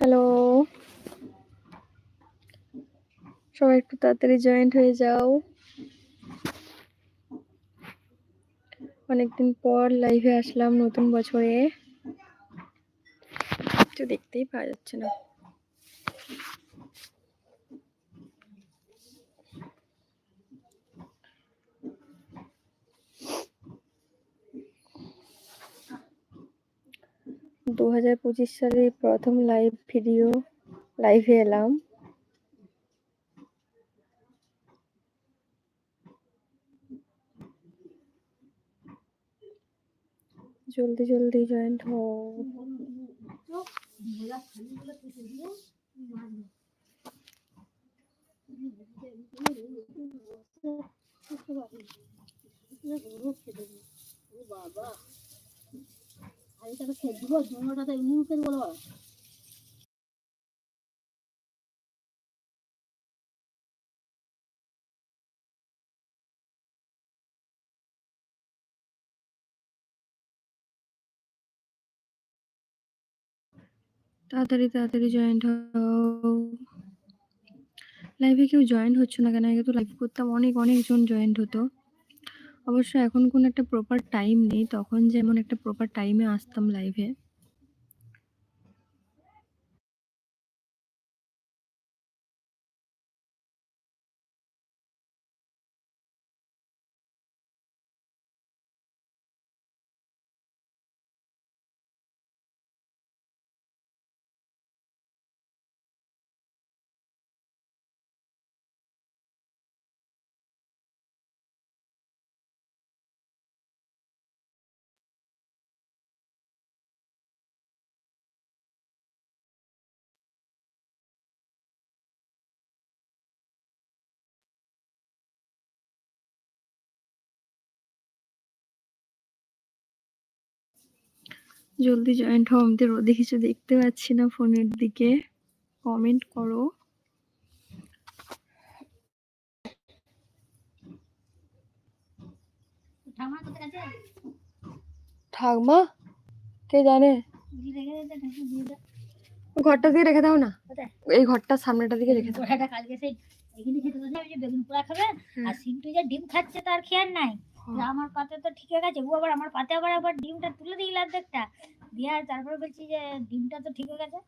Hello সবাই একটু তাড়াতাড়ি জয়েন্ট হয়ে যাও। অনেকদিন পর লাইভে আসলাম নতুন বছরে। কিছু দেখতেই পাওয়া যাচ্ছে না। দু হাজার পঁচিশ সালে প্রথম লাইভ ভিডিও লাইভে এলাম। জলদি জলদি জয়েন্ট হও। বাবা। তাড়াতাড়ি তাড়াতাড়ি জয়েন্ট হও। লাইভে কেউ জয়েন্ট হচ্ছে না কেন? আগে তো লাইভ করতাম, অনেক, অনেকজন জয়েন্ট হতো। অবশ্য এখন কোনো একটা প্রপার টাইম নেই তখন যেমন একটা প্রপার টাইমে আসতাম লাইভে জলদি জয়েন্ট হও আমি তো রোদে কিছু দেখতে পাচ্ছি না ফোনের দিকে। কমেন্ট করো। ঠাম্মা কোথায় আছে ঠাকমা কে জানে? ঘরটা দিয়ে রেখে দাও না। এই ঘরটার সামনেটা দিকে রেখে দাও। কালকে সেই বেগুন পোড়া খাবে আর সিন্টু যে ডিম খাচ্ছে তার খেয়াল নাই। আমার পাতে তো ঠিক আছে ও আবার আমার পাতে আবার আবার ডিমটা তুলে দিল অর্ধেকটা। দিয়ে আর তারপরে বলছি যে ডিমটা তো ঠিক হয়ে গেছে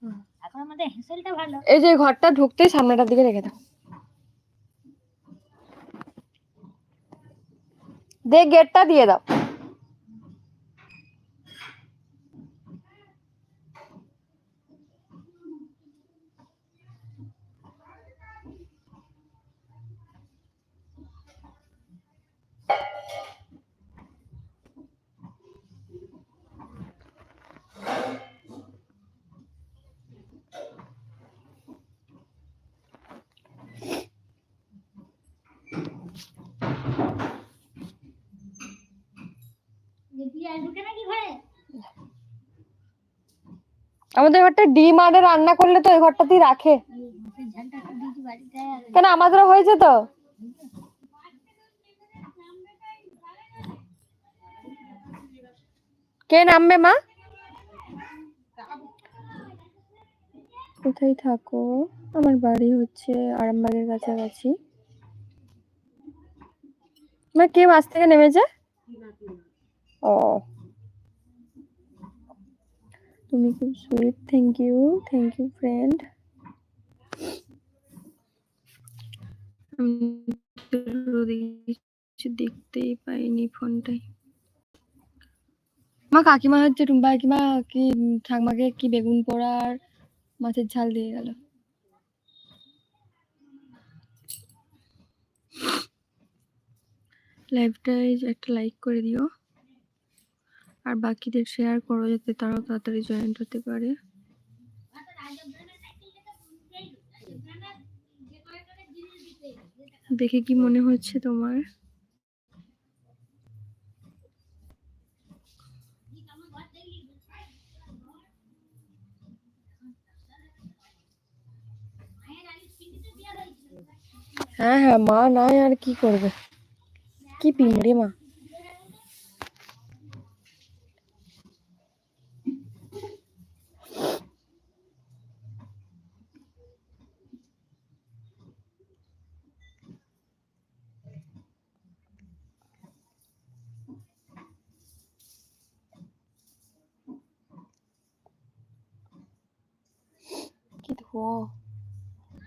এখন আমাদের হেসেলটা ভালো। এই যে ঘরটা ঢুকতেই সামনেটার দিকে রেখে দাও। দে গেটটা দিয়ে দাও। আমাদের ঘরটা ডিম আরে রান্না করলে তো এই ঘরটাতেই রাখে। কেন আমাদেরও হয়েছে তো? কে নামবে মা? কোথায় থাকো? আমার বাড়ি হচ্ছে আরামবাগের কাছাকাছি। মা কে বাস থেকে নেমেছে? ও। তুমি খুব sweet thank you thank you friend কিছু দেখতেই পাইনি ফোনটাই। মা কাকিমা হচ্ছে টুম্পা কাকিমা কি ঠাকমাকে কি বেগুন পোড়া আর মাছের ঝাল দিয়ে গেল? লাইভটাই একটা লাইক করে দিও। আর বাকিদের শেয়ার করো যাতে তারাও তাড়াতাড়ি জয়েন্ট হতে পারে। দেখে কি মনে হচ্ছে তোমার? হ্যাঁ হ্যাঁ মা নাই আর কি করবে? কি পিমড়ে মা ওহো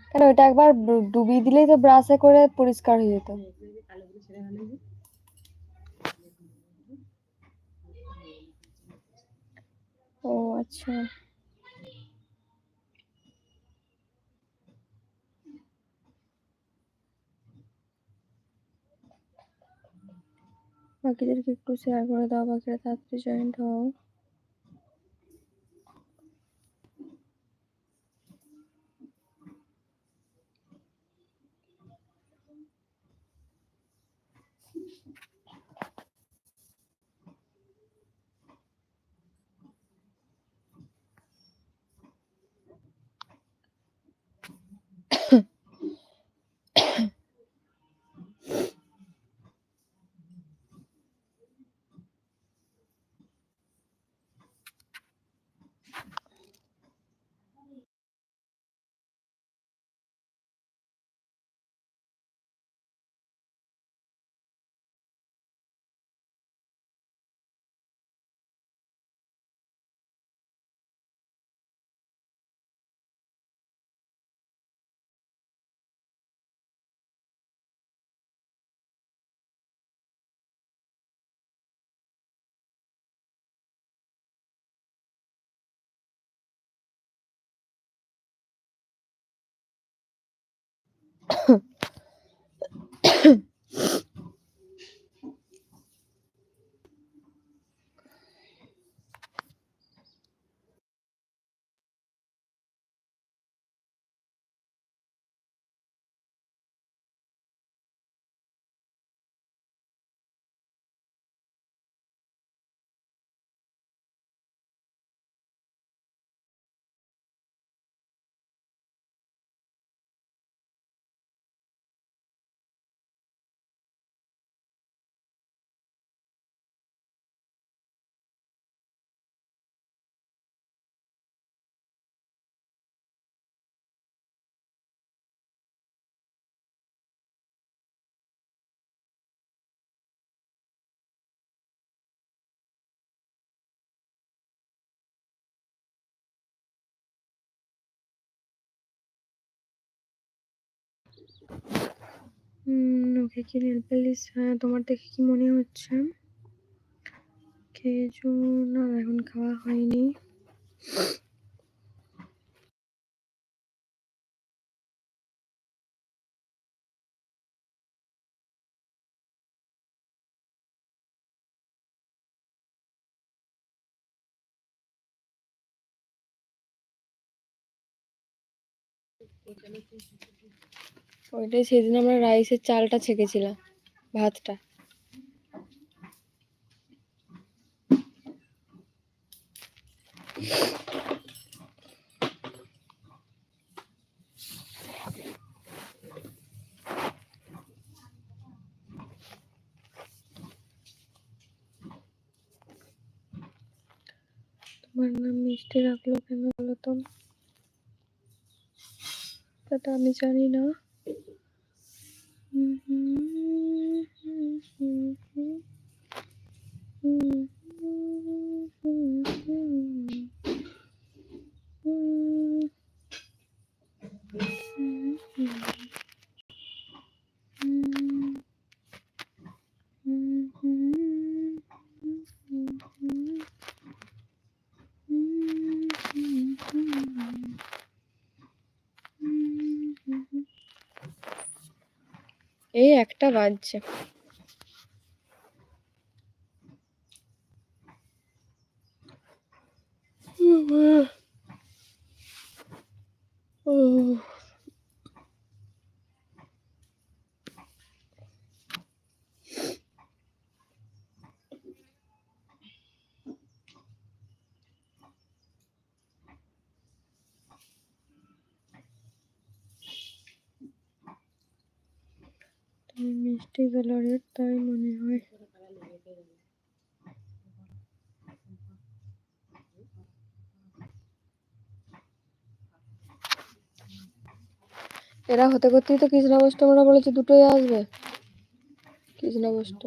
কেন ওটা একবার ডুবিয়ে দিলেই তো ব্রাশে করে পরিষ্কার হয়ে যেত। ও আচ্ছা। বাকিদেরকে একটু শেয়ার করে দাও, বাকিরা তাড়াতাড়ি জয়েন্ট হও। 咳 咳 ওকে কি নেল পালিশ হ্যাঁ তোমার দেখে কি মনে হচ্ছে? খেয়েছো না, এখন খাওয়া হয়নি। ওইটাই সেদিন আমরা রাইসের চালটা ছেঁকেছিলাম, ভাতটা। তোমার নাম মিষ্টি রাখল কেন বলো তো? আমি জানি না। বাজছে ও তুমি মিষ্টি কালারের, তাই মনে হয়। এরা হতে করতেই তো কৃষ্ণাবষ্টমরা বলেছে দুটোই আসবে। কৃষ্ণাবষ্ট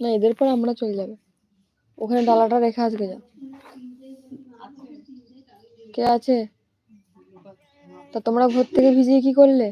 না, এদের পর আমরা চলে যাবে। ওখানে ডালাটা রেখে আজকে যা কে আছে? তা তোমরা ভোর থেকে ভিজিয়ে কি করলে?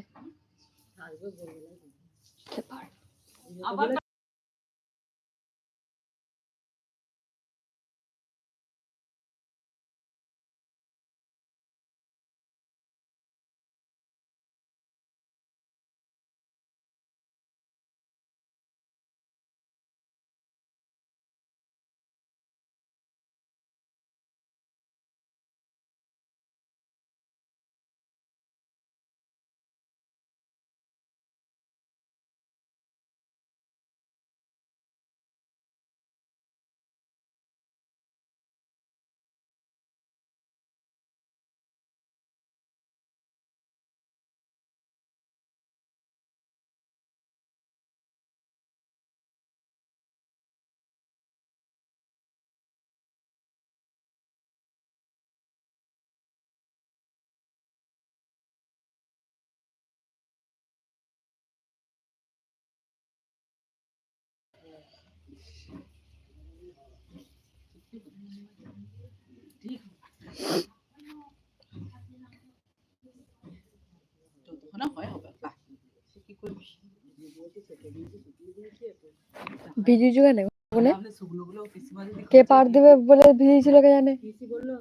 ভিজিয়েছো কেন ওখানে তাহলে শুকনোগুলো পিসিমা যদি কে পার দেবে বলে ভিজিয়েছিল কে জানে পিসি বললো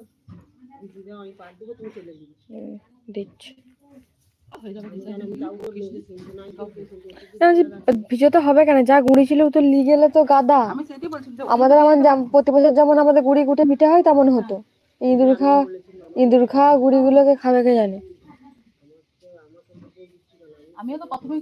দিদি দাও আমি পার দেবো তুমি চলে দিবি হুম, দিচ্ছি হবে কেন? যা গুড়ি ছিল তো তো গাদা। আমাদের আমার প্রতি বছর যেমন আমাদের গুড়ি গুটে হয়, তেমন হতো। ইঁদুর খা ইঁদুর গুড়িগুলোকে খাবে জানে? আমিও তো প্রথমেই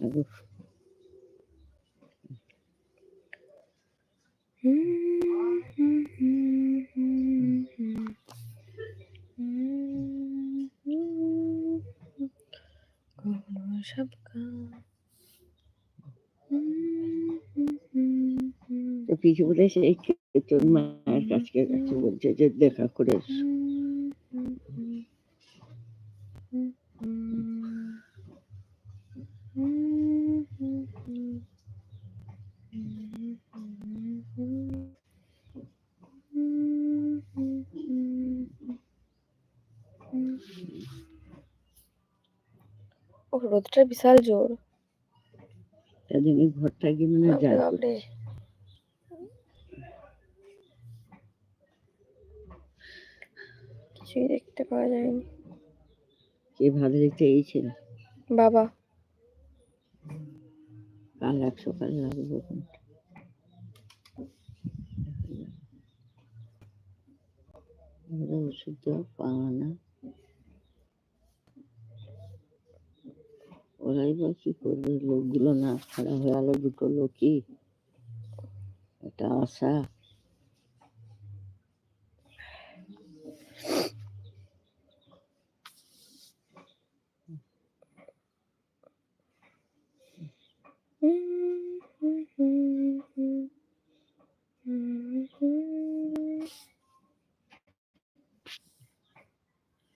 কাকিমা উফ, তো পিছু বলে সেই তোর মায়ের কাছকে কাছে বলছে যে দেখা করে রোদটা বিশাল জোর। তার জন্য ঘরটা কি মানে কিছুই দেখতে পাওয়া যায়নি। কে ভালো দেখতে এই ছেলে বাবা। কাল এক সকালে লাগবে ওষুধ দেওয়া পাওয়া না। ওরাই বা কি করবে লোকগুলো না খারাপ হয়ে গেল দুটো লোকই। একটা আশা।